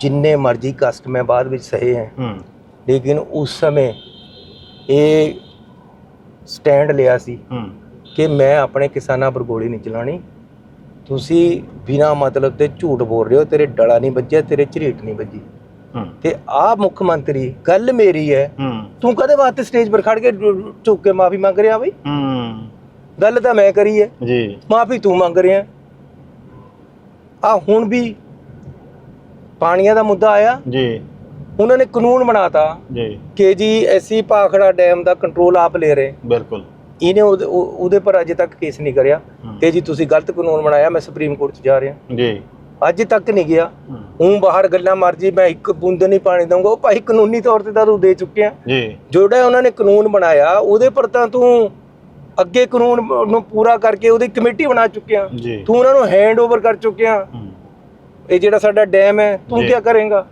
ਜਿੰਨੇ ਮਰਜ਼ੀ ਕਸ਼ਟ ਮੈਂ ਬਾਅਦ ਵਿੱਚ ਸਹੇ ਹੈ। ਲੇਕਿਨ ਉਸ ਸਮੇਂ ਇਹ ਸਟੈਂਡ ਲਿਆ ਸੀ ਕਿ ਮੈਂ ਆਪਣੇ ਕਿਸਾਨਾਂ ਪਰ ਗੋਲੀ ਨਹੀਂ ਚਲਾਣੀ ਤੁਸੀਂ ਬਿਨਾ ਮਤਲਬ ਤੇ ਝੂਠ ਬੋਲ ਰਹੇ ਹੋ ਤੇਰੇ ਡਲਾ ਨਹੀਂ ਵੱਜਿਆ ਤੇਰੇ ਝਰੀਟ ਨਹੀਂ ਵੱਜੀ। ਤੇ ਆ ਮੁੱਖ ਮੰਤਰੀ ਗੱਲ ਮੇਰੀ ਹੈ ਤੂੰ ਕਦੇ ਵਾਸਤੇ ਸਟੇਜ ਪਰ ਖੜ ਕੇ ਝੁੱਕ ਕੇ ਮਾਫੀ ਮੰਗ ਰਿਹਾ ਬਈ? ਗੱਲ ਤਾਂ ਮੈਂ ਕਰੀ ਹੈ। ਜੀ। ਮਾਫੀ ਤੂੰ ਮੰਗ ਰਿਹਾ। ਆ ਹੁਣ ਵੀ ਪਾਣੀਆਂ ਦਾ ਮੁੱਦਾ ਆਇਆ। ਜੀ। ਉਹਨਾਂ ਨੇ ਕਾਨੂੰਨ ਬਣਾਤਾ। ਜੀ। ਕਿ ਜੀ ਐਸੀ ਭਾਖੜਾ ਡੈਮ ਦਾ ਕੰਟਰੋਲ ਆਪ ਲੈ ਰਹੇ। ਬਿਲਕੁਲ। ਇਹਨੇ ਉਹਦੇ- ਉਹ- ਉਹਦੇ ਪਰ ਅਜੇ ਤੱਕ ਕੇਸ ਨਹੀਂ ਕਰਿਆ। ਕਿ ਜੀ ਤੁਸੀਂ ਗਲਤ ਕਾਨੂੰਨ ਬਣਾਇਆ ਮੈਂ ਸੁਪਰੀਮ ਕੋਰਟ 'ਚ ਜਾ ਰਿਹਾ। ਜੀ। ਅੱਜ ਤੱਕ ਨਹੀਂ ਗਿਆ। ਹੂੰ। ਬਾਹਰ ਗੱਲਾਂ ਮਰਜ਼ੀ ਮੈਂ ਇੱਕ ਬੂੰਦ ਨਹੀਂ ਪਾਣੀ ਦਊਂਗਾ। ਉਹ ਭਾਈ ਕਾਨੂੰਨੀ ਤੌਰ ਤੇ ਤਾਂ ਤੂੰ ਦੇ ਚੁੱਕਿਆ। ਜੀ। ਜਿਹੜਾ ਉਹਨਾਂ ਨੇ ਕਾਨੂੰਨ ਬਣਾਇਆ ਉਹਦੇ ਪਰ ਤਾਂ ਤੂੰ ਅੱਗੇ ਕਾਨੂੰਨ ਨੂੰ ਪੂਰਾ ਕਰਕੇ ਉਹਦੀ ਕਮੇਟੀ ਬਣਾ ਚੁੱਕਿਆ। ਤੂੰ ਉਹਨਾਂ ਨੂੰ ਹੈਂਡ ਓਵਰ ਕਰ ਚੁੱਕਿਆ। ਇਹ ਜਿਹੜਾ ਸਾਡਾ ਡੈਮ ਹੈ ਤੂੰ। ਕੀ ਕਰੇਗਾ